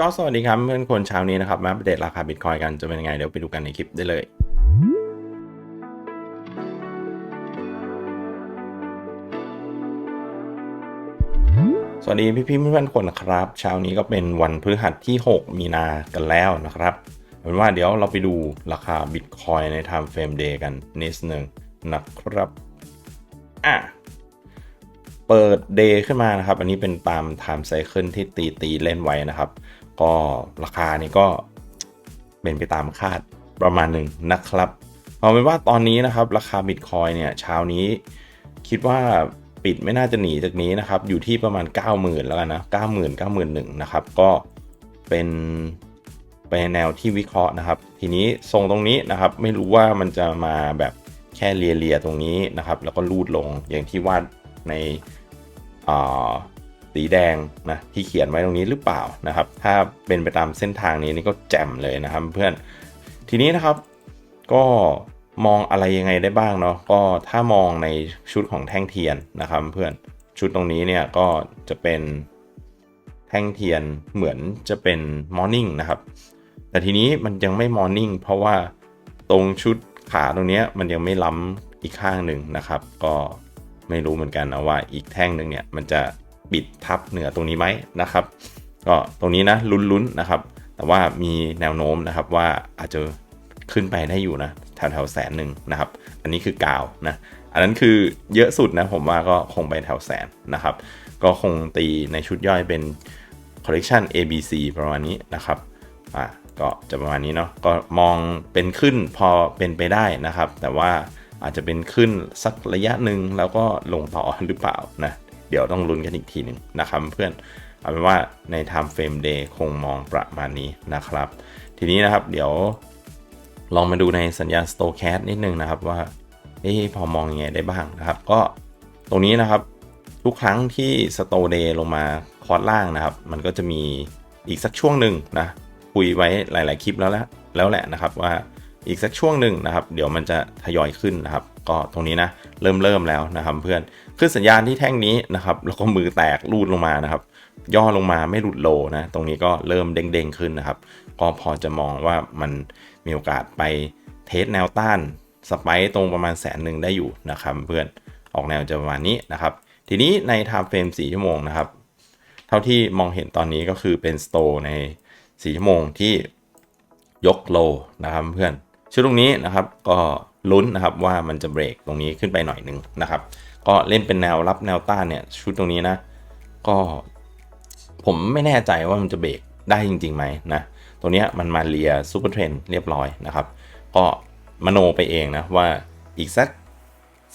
ก็สวัสดีครับเพื่อนคนเช้านี้นะครับ มาอัปเดตราคาบิตคอยกันจะเป็นยังไง เดี๋ยวไปดูกันในคลิปได้เลยสวัสดีพี่พี่ๆเพื่อนๆคนนะครับเช้านี้ก็เป็นวันพฤหัสที่ 6 มีนากันแล้วนะครับเป็นว่าเดี๋ยวเราไปดูราคาบิตคอยใน Time Frame Day กันนิดนึงนะครับอะเปิด Day ขึ้นมานะครับ อันนี้เป็นตาม Time Cycle ที่ตีตีเล่นไว้นะครับ ก็ราคานี้ก็เป็นไปตามคาดประมาณหนึ่งนะครับเอาเป็นว่าตอนนี้นะครับราคาบิตคอยเนี่ยเช้านี้คิดว่าปิดไม่น่าจะหนีจากนี้นะครับ อยู่ที่ประมาณ 90,000 แล้วกันนะ 90,000 91,000นะครับ ก็เป็นเป็นแนวที่วิเคราะห์นะครับ ทีนี้ทรงตรงนี้นะครับ ไม่รู้ว่ามันจะมาแบบแค่เลียเลียๆตรงนี้นะครับ แล้วก็ลูดลงอย่างที่วาดในอ่า สีแดงนะที่เขียนไว้ตรงนี้หรือเปล่านะครับ ถ้าเป็นไปตามเส้นทางนี้นี่ก็แจ่มเลยนะครับเพื่อนทีนี้นะครับก็มองอะไรยังไงได้บ้างเนาะก็ถ้ามองในชุดของแท่งเทียนนะครับ เพื่อนชุดตรงนี้เนี่ยก็จะเป็นแท่งเทียนเหมือนจะเป็นมอร์นิ่งนะครับ แต่ทีนี้มันยังไม่มอร์นิ่งเพราะว่าตรงชุดขาตรงนี้มันยังไม่ล้ำอีกข้างหนึ่งนะครับ ก็ไม่รู้เหมือนกันนะว่าอีกแท่งหนึ่งเนี่ยมันจะ ปิดทับเหนือตรงนี้ไหมนะครับ ก็ตรงนี้นะลุ้นๆนะครับ แต่ว่ามีแนวโน้มนะครับว่าอาจจะขึ้นไปได้อยู่นะแถวๆแสนหนึ่งนะครับ อันนี้คือกาวนะอันนั้นคือเยอะสุดนะผมว่าก็คงไปแถวแสนนะครับ ก็คงตีในชุดย่อยเป็น collection ABC ประมาณนี้นะครับอะก็จะประมาณนี้เนาะก็มองเป็นขึ้นพอเป็นไปได้นะครับ แต่ว่าอาจจะเป็นขึ้นสักระยะหนึ่งแล้วก็ลงต่อหรือเปล่านะ เดี๋ยวต้องลุ้นกันอีกทีหนึ่งนะครับเพื่อนเอาเป็นว่าใน time frame day คงมองประมาณนี้นะครับ ทีนี้นะครับเดี๋ยวลองมาดูในสัญญาณ Stochast นิดนึงนะครับว่าเอ๊พอมองยังไงได้บ้างนะครับ ก็ตรงนี้นะครับทุกครั้งที่ Stow Day ลงมาคอร์สล่างนะครับ มันก็จะมีอีกสักช่วงหนึ่งนะคุยไว้หลาย ๆ คลิปแล้วแหละแล้วแหละนะครับว่าอีกสักช่วงหนึ่งนะครับ เดี๋ยวมันจะทยอยขึ้นนะครับ ก็ตรงนี้นะเริ่มเริ่มแล้วนะครับเพื่อน ขึ้นสัญญาณที่แท่งนี้นะครับแล้วก็มือแตกรูดลงมานะครับ ย่อลงมาไม่หลุดโลนะ ตรงนี้ก็เริ่มเด้งๆขึ้นนะครับ ก็พอจะมองว่ามันมีโอกาสไปเทสแนวต้านสไปตรงประมาณแสนหนึ่งได้อยู่นะครับ เพื่อนออกแนวจะประมาณนี้นะครับ ทีนี้ใน time frame 4ชั่วโมงนะครับ เท่าที่มองเห็นตอนนี้ก็คือเป็นสโตใน4ชั่วโมงที่ยกโลนะครับเพื่อนชุดตรงนี้นะครับก็ลุ้นนะครับว่ามันจะเบรกตรงนี้ขึ้นไปหน่อยหนึ่งนะครับ ก็เล่นเป็นแนวรับแนวต้านเนี่ยชุดตรงนี้นะ ก็ผมไม่แน่ใจว่ามันจะเบรกได้จริงๆไหมนะตรงเนี้ยมันมาเลียซูเปอร์เทรนเรียบร้อยนะครับ ก็มโนไปเองนะว่าอีกสัก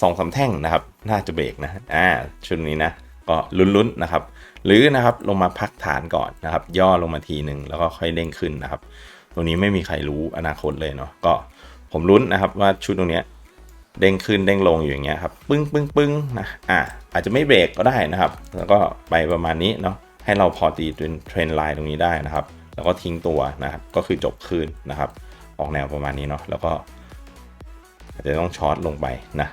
สองสาแท่งนะครับ น่าจะเบรกนะอ่าชุดนี้นะก็ลุ้นๆนะครับ หรือนะครับลงมาพักฐานก่อนนะครับ ย่อลงมาทีหนึ่งแล้วก็ค่อยเด้งขึ้นนะครับตรงนี้ไม่มีใครรู้อนาคตเลยเนาะก็ผมลุ้นนะครับว่าชุดตรงเนี้ย เด้งขึ้นเด้งลงอยู่อย่างเงี้ยครับปึ้งปึ้งปึ้งนะอ่าอาจจะไม่เบรกก็ได้นะครับ แล้วก็ไปประมาณนี้เนาะให้เราพอตีเทรนไลน์ตรงนี้ได้นะครับ แล้วก็ทิ้งตัวนะครับก็คือจบคืนนะครับ ออกแนวประมาณนี้เนาะแล้วก็อาจจะต้องช็อตลงไปนะ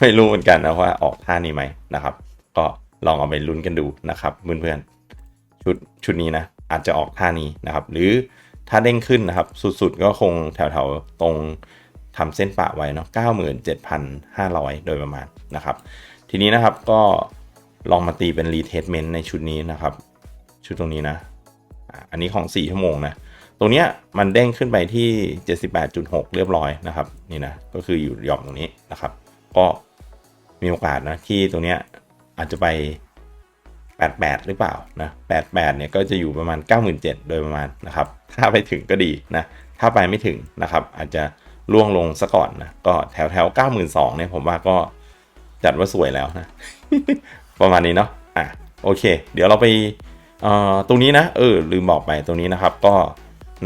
ไม่รู้เหมือนกันนะว่าออกท่านี้ไหมนะครับ ก็ลองเอาไปลุ้นกันดูนะครับเพื่อนๆชุดชุดนี้นะอาจจะออกท่านี้นะครับ หรือถ้าเด้งขึ้นนะครับ สุดๆก็คงแถวๆตรง ทำเส้นปะไว้เนาะ97,500 โดยประมาณนะครับ ทีนี้นะครับก็ลองมาตีเป็นรีเทสเมนต์ในชุดนี้นะครับ ชุดตรงนี้นะ อันนี้ของ 4 ชั่วโมงนะ ตรงเนี้ยมันเด้งขึ้นไปที่ 78.6 เรียบร้อยนะครับ นี่นะ ก็คืออยู่หย่อมตรงนี้นะครับ ก็มีโอกาสนะที่ตรงเนี้ยอาจจะไป 88 หรือเปล่านะ 88 เนี่ยก็จะอยู่ประมาณ 97,000โดยประมาณนะครับ ถ้าไปถึงก็ดีนะ ถ้าไปไม่ถึงนะครับ อาจจะ ล่วงลงซะก่อนนะ ก็แถวแถว92,000เนี่ยผมว่าก็จัดว่าสวยแล้วนะ ประมาณนี้เนาะอะโอเค เดี๋ยวเราไปเอ่อตรงนี้นะ เออ ลืมบอกไปตรงนี้นะครับ ก็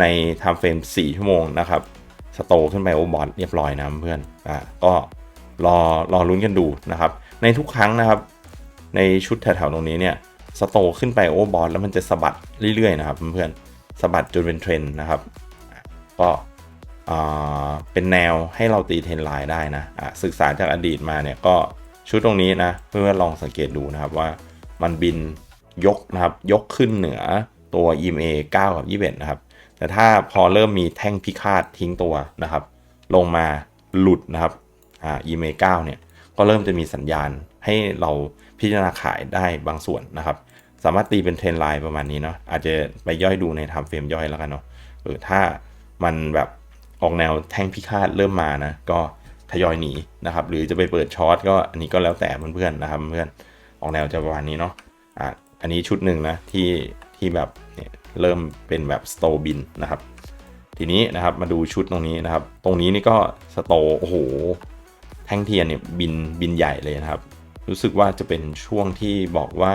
ใน time frame 4ชั่วโมงนะครับ สโตขึ้นไปโอบอทเรียบร้อยนะเพื่อนอ่าก็รอรอลุ้นกันดูนะครับ ในทุกครั้งนะครับ ในชุดแถวๆตรงนี้เนี่ยสโตขึ้นไปโอบอทแล้วมันจะสะบัดเรื่อยๆนะครับเพื่อนๆสะบัดจนเป็นเทรนด์นะครับ ก็ เป็นแนวให้เราตีเทรนไลน์ได้นะอะศึกษาจากอดีตมาเนี่ยก็ชุดตรงนี้นะเพื่อลองสังเกตดูนะครับว่ามันบินยกนะครับยกขึ้นเหนือตัว EMA 9 กับ 21 นะครับ แต่ถ้าพอเริ่มมีแท่งพิฆาตทิ้งตัวนะครับ ลงมาหลุดนะครับอ่า EMA 9 เนี่ยก็เริ่มจะมีสัญญาณให้เราพิจารณาขายได้บางส่วนนะครับ สามารถตีเป็นเทรนไลน์ประมาณนี้เนาะอาจจะไปย่อยดูในไทม์เฟรมย่อยแล้วกันเนาะเออถ้ามันแบบ ออกแนวแท่งพิฆาตเริ่มมานะ ก็ทยอยหนีนะครับ หรือจะไปเปิดช็อตก็อันนี้ก็แล้วแต่เพื่อนๆนะครับเพื่อนออกแนวจะประมาณนี้เนาะอะอันนี้ชุดหนึ่งนะที่ที่แบบเนี่ยเริ่มเป็นแบบสโตบินนะครับ ทีนี้นะครับมาดูชุดตรงนี้นะครับ ตรงนี้นี่ก็สโตโอ้โหแท่งเทียนเนี่ยบินบินใหญ่เลยนะครับ รู้สึกว่าจะเป็นช่วงที่บอกว่า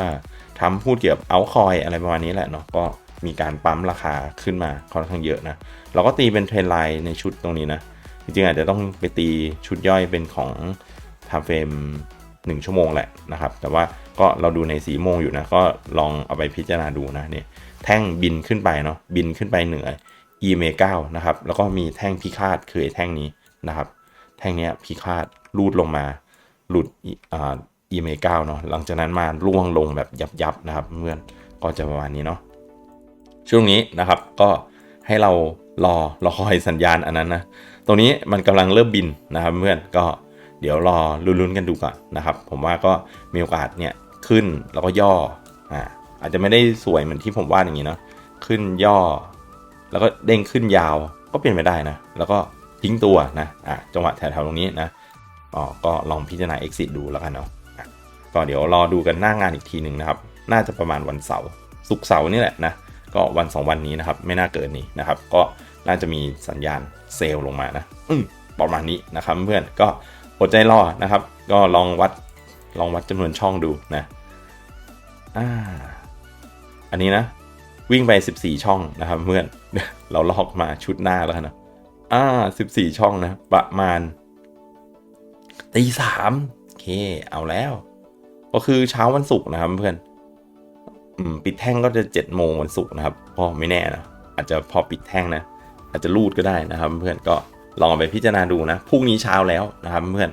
ทำพูดเกี่ยวกับเอาคอยอะไรประมาณนี้แหละเนาะก็ มีการปั๊มราคาขึ้นมาค่อนข้างเยอะนะ เราก็ตีเป็นเทรนไลน์ในชุดตรงนี้นะ จริงๆอาจจะต้องไปตีชุดย่อยเป็นของทำเฟรม1 ชั่วโมงแหละนะครับ แต่ว่าก็เราดูในสีโมงอยู่นะ ก็ลองเอาไปพิจารณาดูนะเนี่ยแท่งบินขึ้นไปเนาะบินขึ้นไปเหนือ e m 9นะครับ แล้วก็มีแท่งพิฆาตคือไอ้แท่งนี้นะครับ แท่งนี้พิฆาตรูดลงมา หลุดอ่า e m 9เนาะหลังจากนั้นมาล่วงลงแบบยับๆนะครับเพื่อนก็จะประมาณนี้เนาะ ช่วงนี้นะครับก็ให้เรารอรอคอยสัญญาณอันนั้นนะตรงนี้มันกำลังเริ่มบินนะครับเพื่อนก็เดี๋ยวรอลุ้นๆกันดูก่อนนะครับ ผมว่าก็มีโอกาสเนี่ยขึ้นแล้วก็ย่ออ่าอาจจะไม่ได้สวยเหมือนที่ผมวาดอย่างนี้เนาะขึ้นย่อ แล้วก็เด้งขึ้นยาวก็เป็นไปได้นะ แล้วก็ทิ้งตัวนะอะจังหวะแถวๆตรงนี้นะอ๋อก็ลองพิจารณา exit ดูแล้วกันเนาะอะก็เดี๋ยวรอดูกันหน้างานอีกทีหนึ่งนะครับ น่าจะประมาณวันเสาร์ศุกร์เสาร์นี่แหละนะ ก็วันสองวันนี้นะครับ ไม่น่าเกินนี้นะครับ ก็น่าจะมีสัญญาณเซลล์ลงมานะอืมประมาณนี้นะครับเพื่อนก็อดใจรอนะครับ ก็ลองวัดลองวัดจำนวนช่องดูนะอ่าอันนี้นะ วิ่งไป 14 ช่องนะครับเพื่อนเราลอกมาชุดหน้าแล้วนะอ่า14 ช่องนะ ประมาณตีสามโอเคเอาแล้ว ก็คือเช้าวันศุกร์นะครับเพื่อน ปิดแท่งก็จะ7โมงวันศุกร์นะครับก็ไม่แน่นะอาจจะพอปิดแท่งนะอาจจะรูดก็ได้นะครับ เพื่อนก็ลองไปพิจารณาดูนะพรุ่งนี้เช้าแล้วนะครับเพื่อน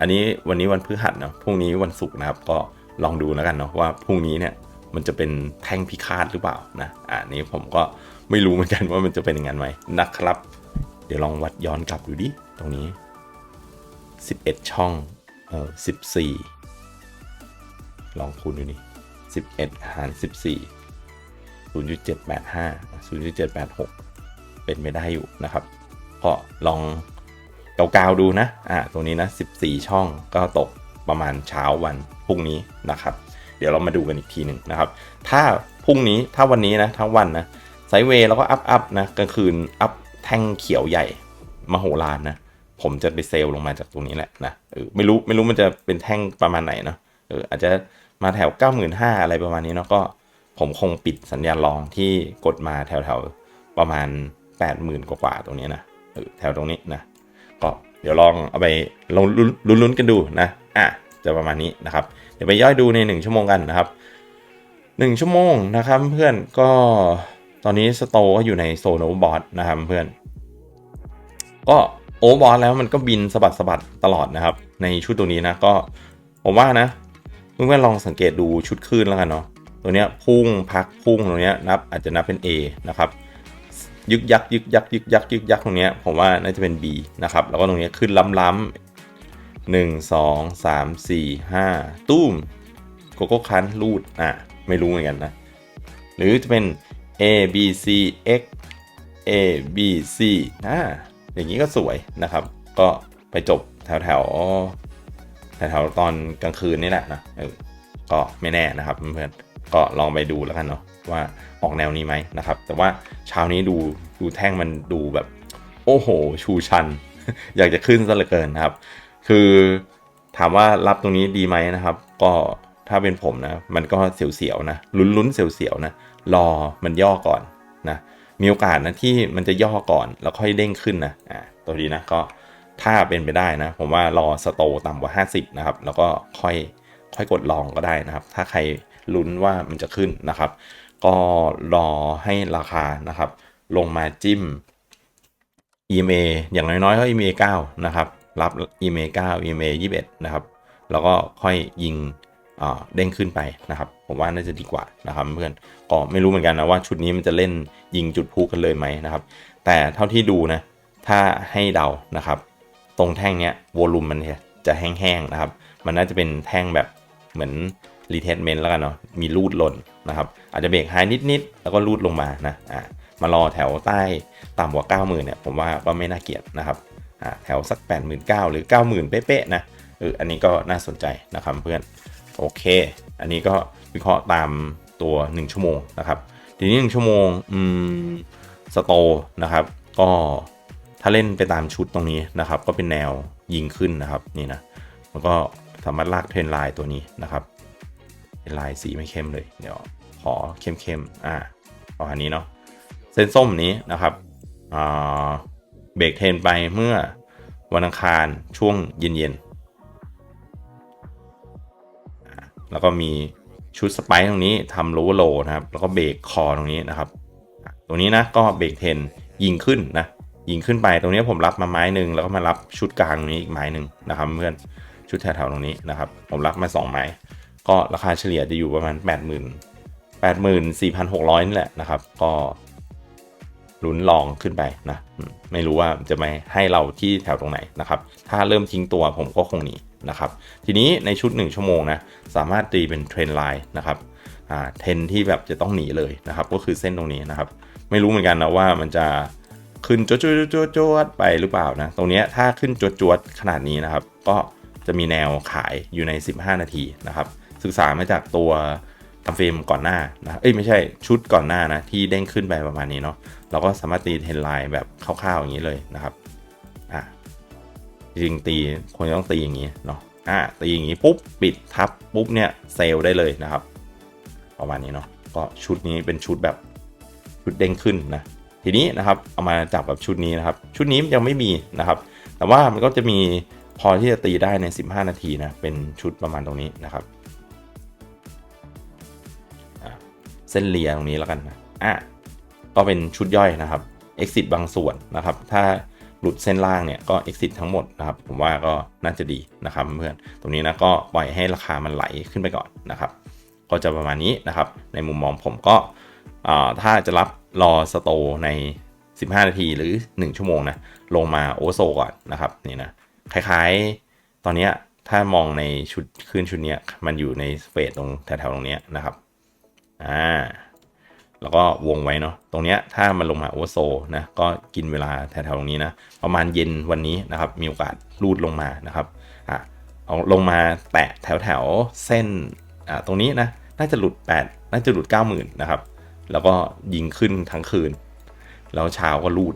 อันนี้วันนี้วันพฤหัสเนาะพรุ่งนี้วันศุกร์นะครับ ก็ลองดูแล้วกันเนาะว่าพรุ่งนี้เนี่ยมันจะเป็นแท่งพิฆาตหรือเปล่านะอ่านี้ผมก็ไม่รู้เหมือนกันว่ามันจะเป็นอย่างนั้นไหมนะครับ เดี๋ยวลองวัดย้อนกลับดูดิตรงนี้ 11 ช่องเออ14 ลองคูณดูนี่ 11 หาร 14 0.785 0.786 เป็นไม่ได้อยู่นะครับก็ลองเกาๆดูนะ อ่า ตรงนี้นะ 14 ช่องก็ตกประมาณเช้าวันพรุ่งนี้นะครับ เดี๋ยวเรามาดูกันอีกทีหนึ่งนะครับ ถ้าพรุ่งนี้ ถ้าวันนี้นะ ทั้งวันนะ ไซเวย์แล้วก็อัพอัพนะ กลางคืนอัพแท่งเขียวใหญ่มโหฬารนะ ผมจะไปเซลล์ลงมาจากตรงนี้แหละนะ เออ ไม่รู้ ไม่รู้มันจะเป็นแท่งประมาณไหนเนาะเออ อาจจะ มาแถว 95,000อะไรประมาณนี้เนาะก็ผมคงปิดสัญญาณรองที่กดมาแถวๆประมาณ 80,000 กว่าๆตรงนี้นะแถวตรงนี้นะก็เดี๋ยวลองเอาไปลองลุ้นๆกันดูนะอะจะประมาณนี้นะครับ เดี๋ยวไปย่อยดูใน 1 ชั่วโมงกันนะครับ1ชั่วโมงนะครับเพื่อนก็ตอนนี้สโตก็อยู่ในโซนโอเวอร์บอทนะครับเพื่อน ก็โอเวอร์บอทแล้วมันก็บินสะบัดสะบัดตลอดนะครับ ในชุดตัวนี้นะก็ผมว่านะ เพื่อนๆลองสังเกตดูชุดคลื่นแล้วกันเนาะตัวเนี้ยพุ่งพักพุ่งตรงเนี้ยนับอาจจะนับเป็น A นะครับยึกยักยึกยักยึกยักยึกยักตรงเนี้ยผมว่าน่าจะเป็น B นะครับแล้วก็ตรงเนี้ยขึ้นล้ำล้ำหนึ่งสองสามสี่ห้าตุ้มโกโก้คันรูดอะไม่รู้เหมือนกันนะ หรือจะเป็น A B C X A B C อ่าอย่างนี้ก็สวยนะครับ ก็ไปจบแถวแถว แถวแถวตอนกลางคืนนี่แหละนะก็ไม่แน่นะครับเพื่อนๆก็ลองไปดูแล้วกันเนาะว่าออกแนวนี้ไหมนะครับ แต่ว่าเช้านี้ดูดูแท่งมันดูแบบ โอ้โห ชูชัน อยากจะขึ้นซะเหลือเกินนะครับ คือถามว่ารับตรงนี้ดีไหมนะครับ ก็ถ้าเป็นผมนะ มันก็เสียวๆนะลุ้นๆเสียวๆนะรอมันย่อก่อนนะมีโอกาสนะที่มันจะย่อก่อนแล้วค่อยเด้งขึ้นนะอ่าตัวนี้นะก็ ถ้าเป็นไปได้นะ ผมว่ารอสโตต่ำกว่า 50 นะครับ แล้วก็ค่อยค่อยกดลองก็ได้นะครับ ถ้าใครลุ้นว่ามันจะขึ้นนะครับ ก็รอให้ราคานะครับ ลงมาจิ้ม EMA อย่างน้อยๆก็ EMA 9 นะครับ รับ EMA 9 EMA 21 นะครับ แล้วก็ค่อยยิงอ่าเด้งขึ้นไปนะครับ ผมว่าน่าจะดีกว่านะครับเพื่อนก็ไม่รู้เหมือนกันนะว่าชุดนี้มันจะเล่นยิงจุดพุกันเลยไหมนะครับ แต่เท่าที่ดูนะ ถ้าให้เดานะครับ ตรงแท่งเนี้ยวอลุ่มมันจะแห้งๆนะครับ มันน่าจะเป็นแท่งแบบเหมือนรีเทสเมนต์แล้วกันเนาะ มีรูดหล่นนะครับ อาจจะเบรกไฮนิดๆ แล้วก็รูดลงมานะ อ่ามารอแถวใต้ต่ำกว่า 90,000เนี่ย ผมว่าก็ไม่น่าเกลียดนะครับ อ่า แถวสัก 89,000 หรือ 90,000 เป๊ะๆ นะ เออ อันนี้ก็น่าสนใจนะครับเพื่อน โอเค อันนี้ก็วิเคราะห์ตามตัว 1 ชั่วโมงนะครับ ทีนี้ 1 ชั่วโมง อืม สโตนะครับ ก็ ถ้าเล่นไปตามชุดตรงนี้นะครับ ก็เป็นแนวยิงขึ้นนะครับนี่นะมันก็สามารถลากเทรนไลน์ตัวนี้นะครับเทรนไลน์สีไม่เข้มเลยเดี๋ยวขอเข้มๆอ่าประมาณนี้เนาะเส้นส้มนี้นะครับเบรกเทรนไปเมื่อวันอังคารช่วงเย็นๆแล้วก็มีชุดสไปค์ตรงนี้ทำโลว์โลนะครับ แล้วก็เบรกคอตรงนี้นะครับ ตรงนี้นะก็เบรกเทนยิงขึ้นนะ ยิงขึ้นไปตรงนี้ผมรับมาไม้หนึ่งแล้วก็มารับชุดกลางตรงนี้อีกไม้หนึ่งนะครับเพื่อนชุดแถวๆตรงนี้นะครับผมรับมา 2 ไม้ ก็ราคาเฉลี่ยจะอยู่ประมาณ 8 0 0 0 0 84,600นี่แหละนะครับ ก็ลุ้นลองขึ้นไปนะไม่รู้ว่าจะไม่ให้เราที่แถวตรงไหนนะครับ ถ้าเริ่มทิ้งตัวผมก็คงหนีนะครับทีนี้ในชุด 1 ชั่วโมงนะสามารถตีเป็นเทรนไลน์นะครับอ่าเทรนที่แบบจะต้องหนีเลยนะครับ ก็คือเส้นตรงนี้นะครับ ไม่รู้เหมือนกันนะว่ามันจะ ขึ้นจวดจวดจวดไปหรือเปล่านะ ตรงนี้ถ้าขึ้นจวดจวดขนาดนี้นะครับ ก็จะมีแนวขายอยู่ใน 15 นาทีนะครับ ศึกษามาจากตัวทำเฟรมก่อนหน้านะเอ้ยไม่ใช่ชุดก่อนหน้านะที่เด้งขึ้นไปประมาณนี้เนาะเราก็สามารถตีเทรนไลน์แบบคร่าวๆอย่างนี้เลยนะครับอะจริงตีควรจะต้องตีอย่างนี้เนาะอะตีอย่างนี้ปุ๊บปิดทับปุ๊บเนี่ยเซลได้เลยนะครับ ประมาณนี้เนาะก็ชุดนี้เป็นชุดแบบชุดเด้งขึ้นนะ ทีนี้นะครับเอามาจับกับชุดนี้นะครับ ชุดนี้ยังไม่มีนะครับ แต่ว่ามันก็จะมีพอที่จะตีได้ใน 15 นาทีนะเป็นชุดประมาณตรงนี้นะครับเส้นเลียตรงนี้แล้วกันนะอะก็เป็นชุดย่อยนะครับ exit บางส่วนนะครับ ถ้าหลุดเส้นล่างเนี่ยก็ exit ทั้งหมดนะครับ ผมว่าก็น่าจะดีนะครับเพื่อนตรงนี้นะก็ปล่อยให้ราคามันไหลขึ้นไปก่อนนะครับ ก็จะประมาณนี้นะครับ ในมุมมองผมก็ ถ้าจะรับรอสโตใน 15 นาทีหรือ 1 ชั่วโมงนะ ลงมาโอโซก่อนนะครับนี่นะคล้ายๆ ตอนนี้ถ้ามองในชุดขึ้นชุดนี้มันอยู่ในเฟสตรงแถวๆตรงนี้นะครับอ่าแล้วก็วงไว้เนาะตรงเนี้ยถ้ามันลงมาโอเวอร์โซนะก็กินเวลาแถวๆตรงนี้นะประมาณเย็นวันนี้นะครับมีโอกาสรูดลงมานะครับอะเอาลงมาแตะแถวๆเส้นอ่าตรงนี้นะน่าจะหลุด 8 น่าจะหลุด 90,000นะครับ แล้วก็ยิงขึ้นทั้งคืน แล้วเช้าก็รูด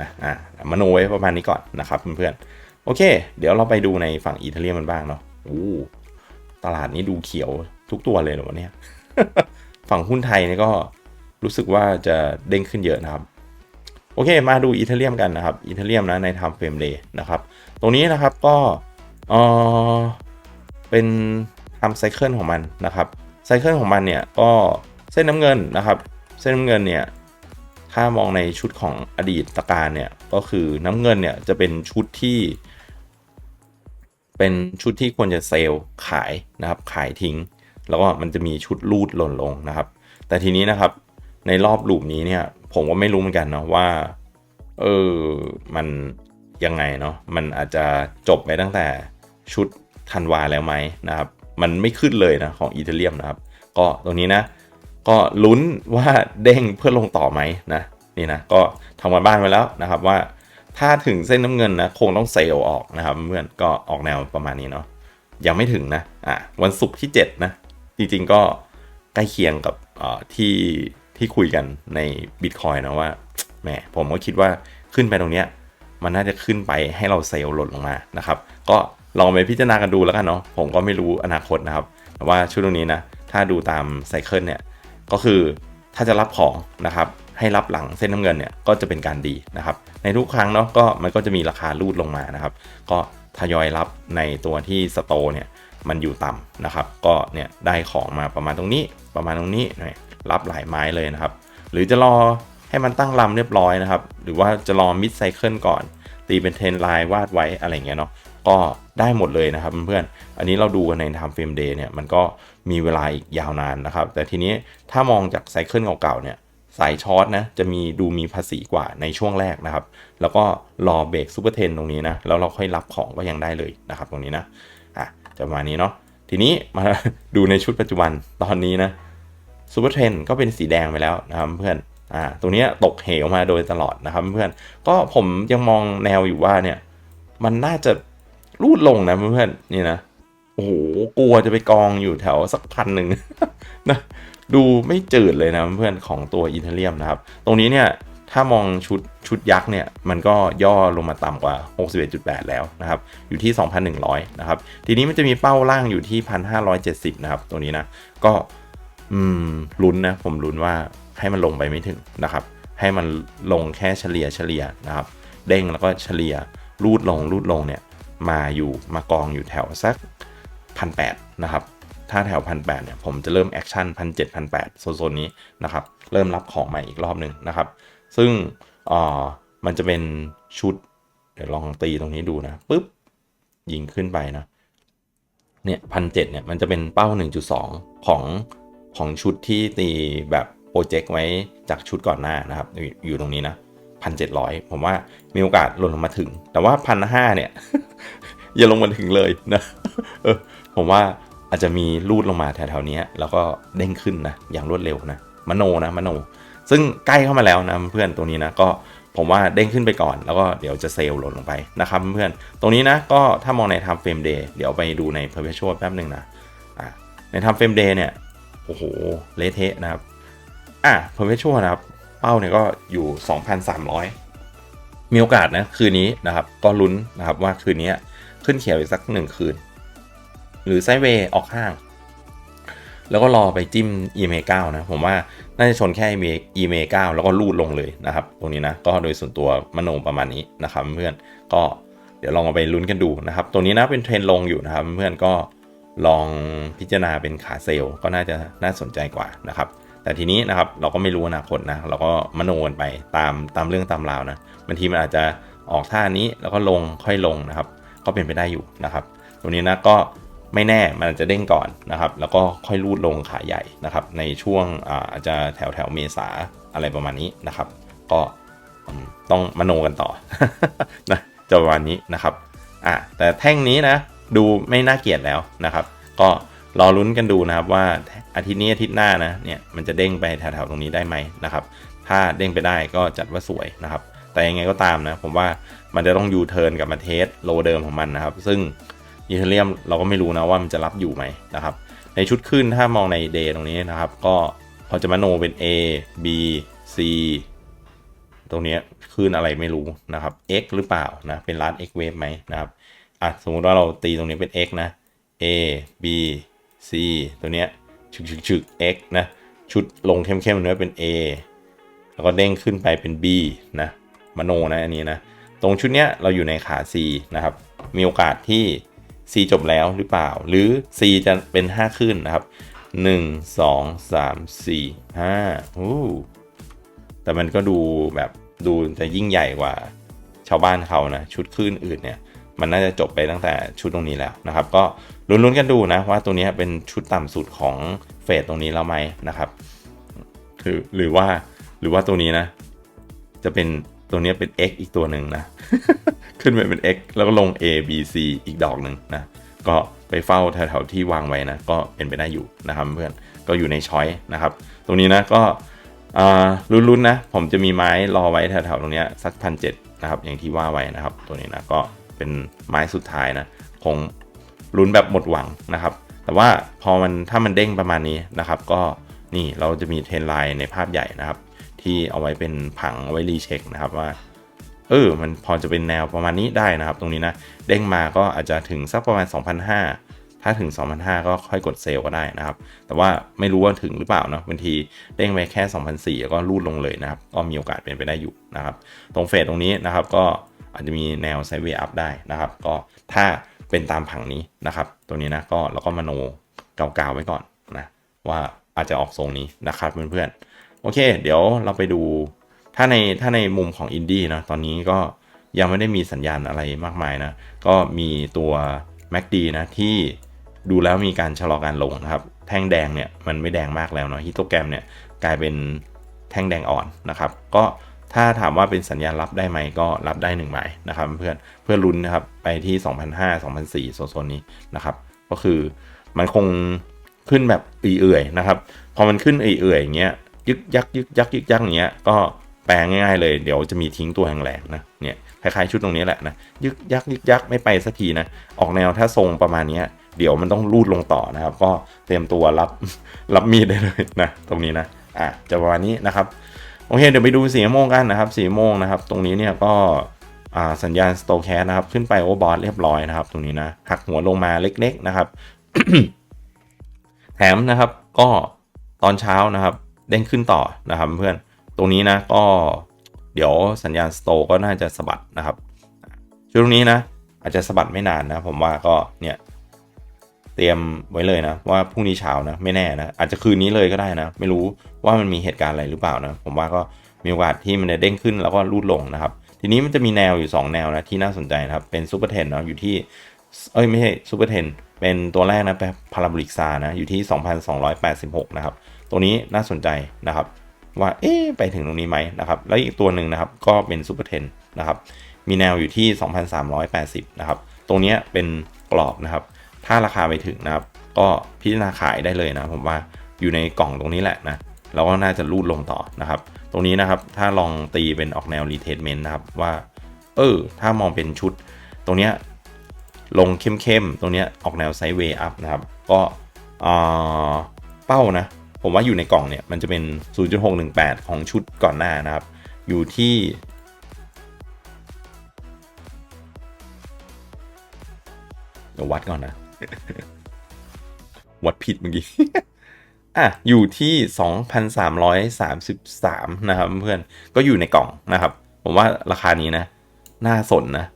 นะอ่ามโนไว้ประมาณนี้ก่อนนะครับเพื่อนๆโอเค เดี๋ยวเราไปดูในฝั่งอีเทเรียมันบ้างเนาะโอ้ตลาดนี้ดูเขียวทุกตัวเลยเหรอวะเนี่ยฝั่งหุ้นไทยนี่ก็รู้สึกว่าจะเด้งขึ้นเยอะนะครับโอเค มาดูอีเทเรียมกันนะครับอีเทเรียมนะใน time frame day นะครับ ตรงนี้นะครับก็เออเป็นทำไซเคิลของมันนะครับไซเคิลของมันเนี่ยก็ เส้นน้ำเงินนะครับ เส้นน้ำเงินเนี่ยถ้ามองในชุดของอดีตตะการเนี่ยก็คือน้ำเงินเนี่ยจะเป็นชุดที่ เป็นชุดที่ควรจะเซลล์ขายนะครับ ขายทิ้ง แล้วก็มันจะมีชุดรูดหล่นลงนะครับ แต่ทีนี้นะครับในรอบลูปนี้เนี่ยผมก็ไม่รู้เหมือนกันเนาะว่าเออมันยังไงเนาะมันอาจจะจบไปตั้งแต่ชุดธันวาแล้วไหมนะครับ มันไม่ขึ้นเลยนะของอีเทเรียมนะครับ ก็ตรงนี้นะ ก็ลุ้นว่าเด้งเพื่อลงต่อไหมนะนี่นะก็ทำกันบ้านไว้แล้วนะครับว่าถ้าถึงเส้นน้ำเงินนะคงต้องเซลออกนะครับเพื่อนก็ออกแนวประมาณนี้เนาะยังไม่ถึงนะอะวันศุกร์ที่ 7 นะ จริงๆก็ใกล้เคียงกับที่ที่คุยกันใน Bitcoin นะว่าแหมผมก็คิดว่าขึ้นไปตรงเนี้ยมันน่าจะขึ้นไปให้เราเซลล์หล่นลงมานะครับ ก็ลองไปพิจารณากันดูแล้วกันเนาะผมก็ไม่รู้อนาคตนะครับ แต่ว่าช่วงนี้นะ ถ้าดูตามไซเคิลเนี่ย ก็คือถ้าจะรับของนะครับให้รับหลังเส้นน้ำเงินเนี่ยก็จะเป็นการดีนะครับ ในทุกครั้งเนาะก็มันก็จะมีราคารูดลงมานะครับ ก็ทยอยรับในตัวที่สโตเนี่ยมันอยู่ต่ำนะครับ ก็เนี่ยได้ของมาประมาณตรงนี้ประมาณตรงนี้หน่ยรับหลายไม้เลยนะครับ หรือจะรอให้มันตั้งลำเรียบร้อยนะครับ หรือว่าจะรอมิดไซเคิลก่อน ตีเป็นเทรนไลน์วาดไว้อะไรเงี้ยเนาะก็ได้หมดเลยนะครับเพื่อนๆ อันนี้เราดูกันใน time frame day เนี่ยมันก็มีเวลาอีกยาวนานนะครับ แต่ทีนี้ถ้ามองจากไซเคิลเก่าๆเนี่ยสายช็อตนะจะมีดูมีภาษีกว่าในช่วงแรกนะครับ แล้วก็รอเบรกซูเปอร์เทนตรงนี้นะแล้วเราค่อยรับของก็ยังได้เลยนะครับตรงนี้นะอะจะประมาณนี้เนาะทีนี้มาดูในชุดปัจจุบันตอนนี้นะซูเปอร์เทนก็เป็นสีแดงไปแล้วนะครับเพื่อน อ่าตรงนี้ตกเหวมาโดยตลอดนะครับเพื่อนก็ผมยังมองแนวอยู่ว่าเนี่ย มันน่าจะรูดลงนะเพื่อนนี่นะโอ้โหกลัวจะไปกองอยู่แถวสักพันหนึ่งนะดูไม่จืดเลยนะเพื่อนของตัวอินเทเรียมนะครับ ตรงนี้เนี่ยถ้ามองชุดชุดยักษ์เนี่ย มันก็ย่อลงมาต่ำกว่า 61.8 แล้วนะครับ อยู่ที่ 2,100 นะครับ ทีนี้มันจะมีเป้าล่างอยู่ที่ 1,570 นะครับตรงนี้นะ ก็ อืมลุ้นนะ ผมลุ้นว่า ให้มันลงไปไม่ถึงนะครับ ให้มันลงแค่เฉลี่ยเฉลี่ยนะครับ เด้งแล้วก็เฉลี่ยรูดลงรูดลงเนี่ยมาอยู่มากองอยู่แถวสักพันแนะครับ ถ้าแถวพันแเนี่ยผมจะเริ่มแอคชั่นพันเจ็ดพันแโซนนี้นะครับ เริ่มรับของใหม่อีกรอบหนึ่งนะครับ ซึ่งอ่อมันจะเป็นชุด เดี๋ยวลองตีตรงนี้ดูนะปุ๊บยิงขึ้นไปนะเนี่ยพันเเนี่ยมันจะเป็นเป้า 1.2 ของของชุดที่ตีแบบ โปรเจกต์ไว้จากชุดก่อนหน้านะครับ อยู่ตรงนี้นะพันเจ็ดร้อยผมว่ามีโอกาสหล่นลงมาถึง แต่ว่าพันห้าเนี่ย อย่าลงมาถึงเลยนะผมว่าอาจจะมีรูดลงมาแถวๆนี้แล้วก็เด้งขึ้นนะอย่างรวดเร็วนะมโนนะมโน ซึ่งใกล้เข้ามาแล้วนะเพื่อนตรงนี้นะก็ผมว่าเด้งขึ้นไปก่อน แล้วก็เดี๋ยวจะเซลล์หล่นลงไปนะครับเพื่อนตรงนี้นะก็ถ้ามองใน time frame day เดี๋ยวไปดูใน perpetual แป๊บหนึ่งนะอะใน time frame day เนี่ยโอ้โหเละเทะนะครับ อะ perpetual นะครับ เป้าเนี่ยก็อยู่ 2,300 มีโอกาสนะ คืนนี้นะครับ ก็ลุ้นนะครับว่าคืนนี้ขึ้นเขียวอีกสักหนึ่งคืน หรือไซเวย์ออกข้าง แล้วก็รอไปจิ้ม EMA 9นะ ผมว่าน่าจะชนแค่ EMA 9แล้วก็ลูดลงเลยนะครับ ตรงนี้นะ ก็โดยส่วนตัวมโนประมาณนี้นะครับเพื่อนก็เดี๋ยวลองเอาไปลุ้นกันดูนะครับตรงนี้นะเป็นเทรนลงอยู่นะครับ เพื่อนก็ลองพิจารณาเป็นขาเซลก็น่าจะน่าสนใจกว่านะครับ แต่ทีนี้นะครับเราก็ไม่รู้อนาคตนะเราก็มโนกันไปตามตามเรื่องตามราวนะบางทีมันอาจจะออกท่านี้แล้วก็ลงค่อยลงนะครับ ก็เป็นไปได้อยู่นะครับตรงนี้นะก็ไม่แน่มันอาจจะเด้งก่อนนะครับ แล้วก็ค่อยรูดลงขาใหญ่นะครับ ในช่วงอาจจะแถวแถวเมษาอะไรประมาณนี้นะครับ ก็ต้องมโนกันต่อนะจะประมาณนี้นะครับอะแต่แท่งนี้นะดูไม่น่าเกลียดแล้วนะครับ ก็ รอลุ้นกันดูนะครับว่าอาทิตย์นี้อาทิตย์หน้านะเนี่ยมันจะเด้งไปแถวๆตรงนี้ได้ไหมนะครับถ้าเด้งไปได้ก็จัดว่าสวยนะครับแต่ยังไงก็ตามนะผมว่ามันจะต้องยูเทิร์นกับมาเทสโลเดิมของมันนะครับ ซึ่งอีเทเรียมเราก็ไม่รู้นะว่ามันจะรับอยู่ไหมนะครับในชุดขึ้นถ้ามองในเดย์ตรงนี้นะครับ ก็เขาจะมาโนเป็น A B C ตรงนี้ขึ้นอะไรไม่รู้นะครับ X หรือเปล่านะเป็นร้าน X wave ไหมนะครับอะสมมติว่าเราตีตรงนี้เป็น X นะ A B C ตัวเนี้ยชึกชึกชึก X นะชุดลงเข้มๆเนื้อเป็น A แล้วก็เด้งขึ้นไปเป็น B นะมโนนะอันนี้นะตรงชุดเนี้ยเราอยู่ในขา C นะครับมีโอกาสที่ C จบแล้วหรือเปล่า หรือ C จะเป็น 5 ขึ้นนะครับ 1 2 3 4 5อู้แต่มันก็ดูแบบดูจะยิ่งใหญ่กว่าชาวบ้านเขานะชุดขึ้นอื่นเนี่ย มันน่าจะจบไปตั้งแต่ชุดตรงนี้แล้วนะครับ ก็ลุ้นๆกันดูนะว่าตัวนี้เป็นชุดต่ำสุดของเฟสตรงนี้แล้วไหมนะครับคือหรือว่าหรือว่าตัวนี้นะ จะเป็นตัวนี้เป็น x อีกตัวหนึ่งนะ ขึ้นไปเป็น x แล้วก็ลง a b c อีกดอกหนึ่งนะก็ไปเฝ้าแถวๆที่วางไว้นะ ก็เป็นไปได้อยู่นะครับเพื่อนก็อยู่ในช้อยนะครับ ตรงนี้นะก็ลุ้นๆนะ ผมจะมีไม้รอไว้แถวๆตรงนี้สักพันเจ็ดนะครับ อย่างที่ว่าไว้นะครับ ตัวนี้นะก็ เป็นไม้สุดท้ายนะคงลุ้นแบบหมดหวังนะครับ แต่ว่าพอมันถ้ามันเด้งประมาณนี้นะครับ ก็นี่เราจะมีเทรนไลน์ในภาพใหญ่นะครับ ที่เอาไว้เป็นผังเอาไว้รีเช็คนะครับว่าเออมันพอจะเป็นแนวประมาณนี้ได้นะครับ ตรงนี้นะเด้งมาก็อาจจะถึงสักประมาณ 2,500 ถ้าถึง 2,500 ก็ค่อยกดเซลก็ได้นะครับ แต่ว่าไม่รู้ว่าถึงหรือเปล่าเนาะบางทีเด้งไปแค่ 2,400แล้วก็รูดลงเลยนะครับ ก็มีโอกาสเป็นไปได้อยู่นะครับ ตรงเฟสตรงนี้นะครับก็ อาจจะมีแนวไซด์เวย์อัพได้นะครับ ก็ถ้าเป็นตามผังนี้นะครับ ตัวนี้นะก็เราก็มโนเกาๆไว้ก่อนนะว่าอาจจะออกทรงนี้นะครับเพื่อนๆโอเค เดี๋ยวเราไปดูถ้าในถ้าในมุมของอินดี้นะตอนนี้ก็ยังไม่ได้มีสัญญาณอะไรมากมายนะ ก็มีตัว MACD นะที่ดูแล้วมีการชะลอการลงนะครับ แท่งแดงเนี่ยมันไม่แดงมากแล้วเนาะฮิโตแกรมเนี่ยกลายเป็นแท่งแดงอ่อนนะครับ ก็ ถ้าถามว่าเป็นสัญญาณรับได้ไหมก็รับได้หนึ่งหมายนะครับเพื่อนเพื่อลุ้นนะครับไปที่ 2005 2004โซนนี้นะครับ ก็คือมันคงขึ้นแบบเอื่อยๆนะครับ พอมันขึ้นเอื่อยๆอย่างเงี้ยยึกยักยึกยักยึกยักอย่างเงี้ยก็แปลง่ายๆเลยเดี๋ยวจะมีทิ้งตัวแรงๆนะเนี่ยคล้ายๆชุดตรงนี้แหละนะยึกยักยึกยักไม่ไปสักทีนะออกแนวถ้าทรงประมาณนี้เดี๋ยวมันต้องรูดลงต่อนะครับ ก็เตรียมตัวรับรับมีดได้เลยนะตรงนี้นะอะจะประมาณนี้นะครับ โอเคเดี๋ยวไปดูสีโมงกันนะครับสีโมงนะครับ ตรงนี้เนี่ยก็สัญญาณสโตแคสนะครับ ขึ้นไปโอเวอร์บอทเรียบร้อยนะครับ ตรงนี้นะหักหัวลงมาเล็กๆนะครับ แถมนะครับก็ตอนเช้านะครับ เด้งขึ้นต่อนะครับเพื่อนตรงนี้นะก็เดี๋ยวสัญญาณสโตก็น่าจะสะบัดนะครับช่วงนี้นะอาจจะสะบัดไม่นานนะ ผมว่าก็เนี่ย เตรียมไว้เลยนะ ว่าพรุ่งนี้เช้านะไม่แน่นะ อาจจะคืนนี้เลยก็ได้นะ ไม่รู้ว่ามันมีเหตุการณ์อะไรหรือเปล่านะ ผมว่าก็มีโอกาสที่มันจะเด้งขึ้นแล้วก็รูดลงนะครับ ทีนี้มันจะมีแนวอยู่ 2 แนวนะที่น่าสนใจนะครับ เป็นซูเปอร์เทนเนาะอยู่ที่ เอ้ยไม่ใช่ซูเปอร์เทนเป็นตัวแรกนะแบบพาราบลิกซานะอยู่ที่ 2,286 นะครับ ตัวนี้น่าสนใจนะครับ ว่าเอ๊ไปถึงตรงนี้ไหมนะครับ แล้วอีกตัวหนึ่งนะครับก็เป็นซูเปอร์เทนนะครับมีแนวอยู่ที่ 2,380 นะครับ ตรงนี้เป็นกรอบนะครับ ถ้าราคาไปถึงนะครับ ก็พิจารณาขายได้เลยนะ ผมว่าอยู่ในกล่องตรงนี้แหละนะแล้วก็น่าจะรูดลงต่อนะครับ ตรงนี้นะครับถ้าลองตีเป็นออกแนวรีเทสเมนต์นะครับว่า เออ ถ้ามองเป็นชุด ตรงเนี้ยลงเข้มๆ ตรงเนี้ยออกแนวไซด์เวย์อัพนะครับ ก็เป้านะ ผมว่าอยู่ในกล่องเนี่ยมันจะเป็น 0.618 ของชุดก่อนหน้านะครับ อยู่ที่เดี๋ยววัดก่อนนะ วัดผิดเมื่อกี้ อะ อยู่ที่ 2,333 นะครับเพื่อน ก็อยู่ในกล่องนะครับ ผมว่าราคานี้นะ น่าสนนะ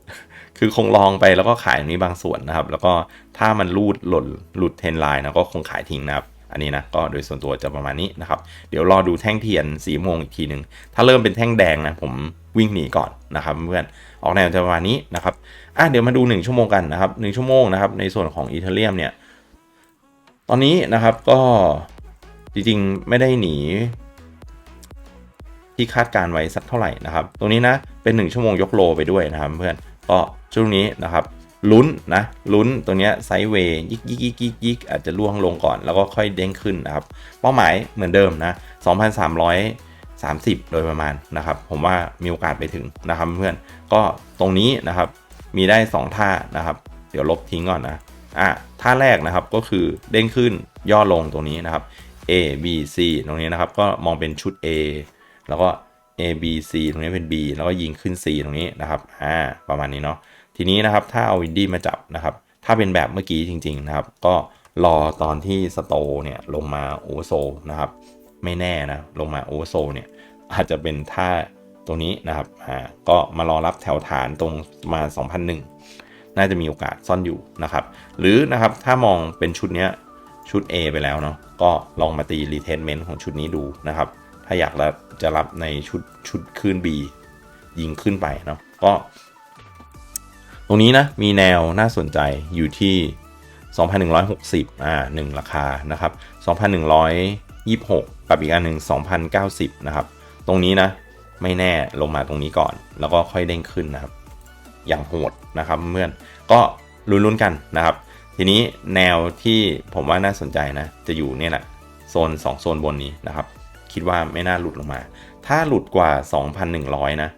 คือคงลองไปแล้วก็ขายนี้บางส่วนนะครับ แล้วก็ถ้ามันรูดหล่นหลุดเทนไลน์นะก็คงขายทิ้งนะครับ อันนี้นะก็โดยส่วนตัวจะประมาณนี้นะครับ เดี๋ยวรอดูแท่งเทียนสีโมงอีกทีหนึ่งถ้าเริ่มเป็นแท่งแดงนะผมวิ่งหนีก่อนนะครับเพื่อนออกแนวจะประมาณนี้นะครับอะเดี๋ยวมาดู 1 ชั่วโมงกันนะครับ1ชั่วโมงนะครับในส่วนของอีเทเรียมเนี่ยตอนนี้นะครับก็จริงๆไม่ได้หนี ที่คาดการไว้สักเท่าไหร่นะครับ ตรงนี้นะเป็น 1 ชั่วโมงยกโลไปด้วยนะครับเพื่อนก็ช่วงนี้นะครับ ลุ้นนะลุ้นตัวเนี้ไซด์เวย์ยิกยิกยิกยิกยิกอาจจะล่วงลงก่อนแล้วก็ค่อยเด้งขึ้นนะครับ เป้าหมายเหมือนเดิมนะ 2,330 โดยประมาณนะครับ ผมว่ามีโอกาสไปถึงนะครับเพื่อนก็ตรงนี้นะครับมีได้ 2 ท่านะครับ เดี๋ยวลบทิ้งก่อนนะอะท่าแรกนะครับก็คือเด้งขึ้นย่อลงตรงนี้นะครับ A B C ตรงนี้นะครับก็มองเป็นชุด A แล้วก็ A B C ตรงนี้เป็น B แล้วก็ยิงขึ้น C ตรงนี้นะครับ อ่า ประมาณนี้เนาะ ทีนี้นะครับถ้าเอาวินดี้มาจับนะครับ ถ้าเป็นแบบเมื่อกี้จริง ๆนะครับ ก็รอตอนที่สโตเนี่ยลงมาโอเวอร์โซนะครับ ไม่แน่นะลงมาโอเวอร์โซเนี่ยอาจจะเป็นท่าตรงนี้นะครับอ่าก็มารอรับแถวฐานตรงมา 2001 น่าจะมีโอกาสซ่อนอยู่นะครับ หรือนะครับถ้ามองเป็นชุดเนี้ยชุด A ไปแล้วเนาะก็ลองมาตีรีเทนเมนต์ของชุดนี้ดูนะครับ ถ้าอยากรับจะรับในชุดชุดขึ้น B ยิงขึ้นไปเนาะก็ ตรงนี้นะมีแนวน่าสนใจอยู่ที่ 2,160 อ่า 1 ราคานะครับ 2,126 กับอีกอันหนึ่ง2,090 นะครับ ตรงนี้นะไม่แน่ลงมาตรงนี้ก่อน แล้วก็ค่อยเด้งขึ้นนะครับ อย่างโหดนะครับเพื่อนก็ลุ้นๆกันนะครับ ทีนี้แนวที่ผมว่าน่าสนใจนะ จะอยู่เนี่ยแหละโซน 2 โซนบนนี้นะครับ คิดว่าไม่น่าหลุดลงมา ถ้าหลุดกว่า 2,100 นะ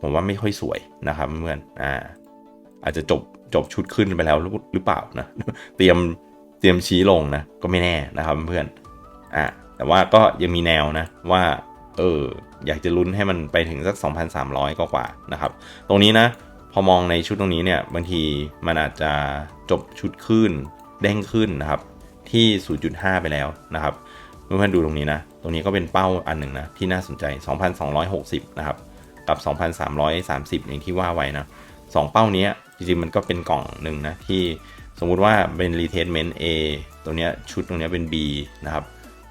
ผมว่าไม่ค่อยสวยนะครับเพื่อนอ่า อาจจะจบจบชุดขึ้นไปแล้วหรือเปล่านะ เตรียมเตรียมชี้ลงนะ ก็ไม่แน่นะครับเพื่อนอ่าแต่ว่าก็ยังมีแนวนะว่าเอออยากจะลุ้นให้มันไปถึงสัก 2,300 ก็กว่านะครับ ตรงนี้นะ พอมองในชุดตรงนี้เนี่ยบางทีมันอาจจะจบชุดขึ้นเด้งขึ้นนะครับ ที่ 0.5 ไปแล้วนะครับเพื่อนๆดูตรงนี้นะ ตรงนี้ก็เป็นเป้าอันหนึ่งนะ ที่น่าสนใจ 2,260 นะครับ กับ 2,330 อย่างที่ว่าไว้นะสองเป้านี้ จริงๆมันก็เป็นกล่องหนึ่งนะที่สมมุติว่าเป็น retracement A ตัวเนี้ยชุดตรงเนี้ยเป็น B นะครับ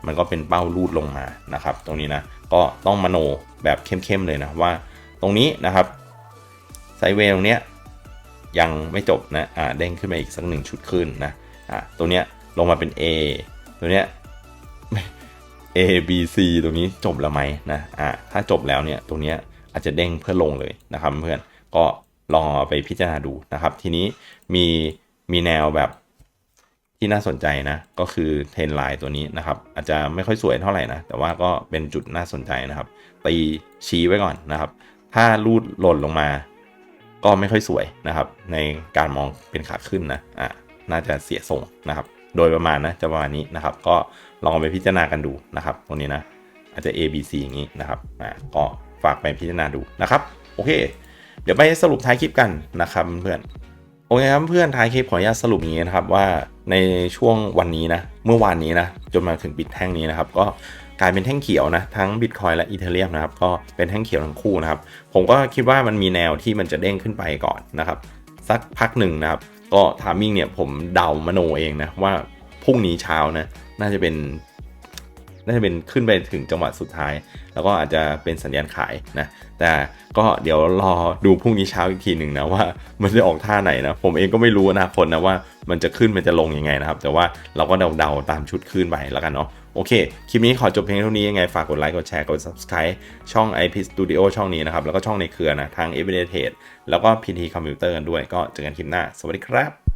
มันก็เป็นเป้ารูดลงมานะครับ ตรงนี้นะก็ต้องมโนแบบเข้มๆเลยนะว่า ตรงนี้นะครับไซเวย์ตรงเนี้ยยังไม่จบนะอ่าเด้งขึ้นมาอีกสักหนึ่งชุดขึ้นนะอ่าตัวเนี้ยลงมาเป็น A ตัวเนี้ย A B C ตรงนี้จบแล้วไหมนะอ่าถ้าจบแล้วเนี่ยตรงเนี้ยอาจจะเด้งเพื่อลงเลยนะครับเพื่อนก็ ลองเอาไปพิจารณาดูนะครับ ทีนี้มีมีแนวแบบที่น่าสนใจนะ ก็คือเทรนไลน์ตัวนี้นะครับ อาจจะไม่ค่อยสวยเท่าไหร่นะ แต่ว่าก็เป็นจุดน่าสนใจนะครับ ตีชี้ไว้ก่อนนะครับ ถ้ารูดหล่นลงมา ก็ไม่ค่อยสวยนะครับ ในการมองเป็นขาขึ้นนะอ่าน่าจะเสียทรงนะครับ โดยประมาณนะจะประมาณนี้นะครับ ก็ลองไปพิจารณากันดูนะครับตรงนี้นะอาจจะ A B C อย่างนี้นะครับอ่าก็ฝากไปพิจารณาดูนะครับ โอเค เดี๋ยวไปสรุปท้ายคลิปกันนะครับเพื่อนโอเคครับเพื่อนท้ายคลิปขออนุญาตสรุปอย่างนี้นะครับว่าในช่วงวันนี้นะเมื่อวานนี้นะจนมาถึงปิดแท่งนี้นะครับก็กลายเป็นแท่งเขียวนะทั้ง Bitcoin และ Ethereum นะครับก็เป็นแท่งเขียวทั้งคู่นะครับผมก็คิดว่ามันมีแนวที่มันจะเด้งขึ้นไปก่อนนะครับสักพักหนึ่งนะครับก็ทามมิ่งเนี่ยผมเดามโนเองนะว่าพรุ่งนี้เช้านะน่าจะเป็น น่าจะเป็นขึ้นไปถึงจังหวะสุดท้าย แล้วก็อาจจะเป็นสัญญาณขายนะ แต่ก็เดี๋ยวรอดูพรุ่งนี้เช้าอีกทีหนึ่งนะว่ามันจะออกท่าไหนนะ ผมเองก็ไม่รู้อนะคนนะว่ามันจะขึ้นมันจะลงยังไงนะครับ แต่ว่าเราก็เดาๆตามชุดขึ้นไปแล้วกันเนาะโอเค คลิปนี้ขอจบเพียงเท่านี้ยังไง ฝากกดไลค์ กดแชร์ กด subscribe ช่อง IP Studio ช่องนี้นะครับ แล้วก็ช่องในเครือนะ ทาง Everyday Trade แล้วก็ PT Computer กันด้วย ก็เจอกันคลิปหน้า สวัสดีครับ